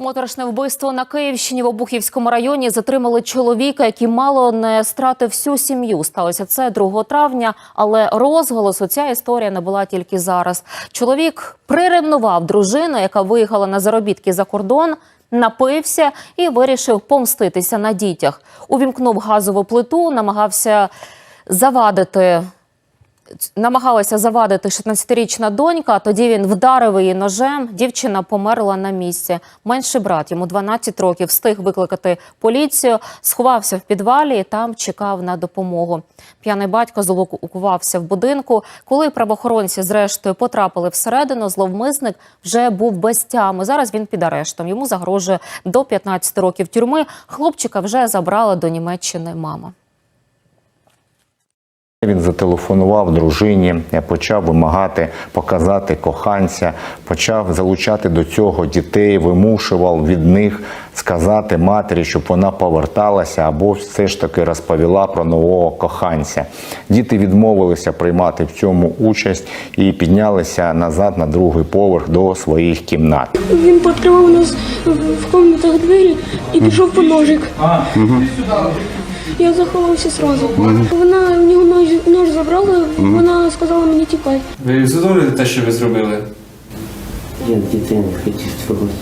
Моторошне вбивство на Київщині в Обухівському районі затримали чоловіка, який мало не стратив всю сім'ю. Сталося це 2 травня, але розголосу ця історія не була тільки зараз. Чоловік приревнував дружину, яка виїхала на заробітки за кордон. Напився і вирішив помститися на дітях. Увімкнув газову плиту, намагався завадити намагалася завадити 16-річна донька. Тоді він вдарив її ножем. Дівчина померла на місці. Менший брат йому 12 років встиг викликати поліцію, сховався в підвалі і там чекав на допомогу. П'яний батько злокувався в будинку. Коли правоохоронці зрештою потрапили всередину, зловмисник вже був без тями. Зараз він під арештом. Йому загрожує до 15 років тюрми. Хлопчика вже забрала до Німеччини мама. Він зателефонував дружині, почав вимагати показати коханця, почав залучати до цього дітей, вимушував від них сказати матері, щоб вона поверталася або все ж таки розповіла про нового коханця. Діти відмовилися приймати в цьому участь і піднялися назад на другий поверх до своїх кімнат. Він у нас в кімнатах двері і пішов по ножик. Я заховався сразу. Вона в нього вона сказала мені тікай. Ви задоволені те, що ви зробили? Я дітей не хотів трогати.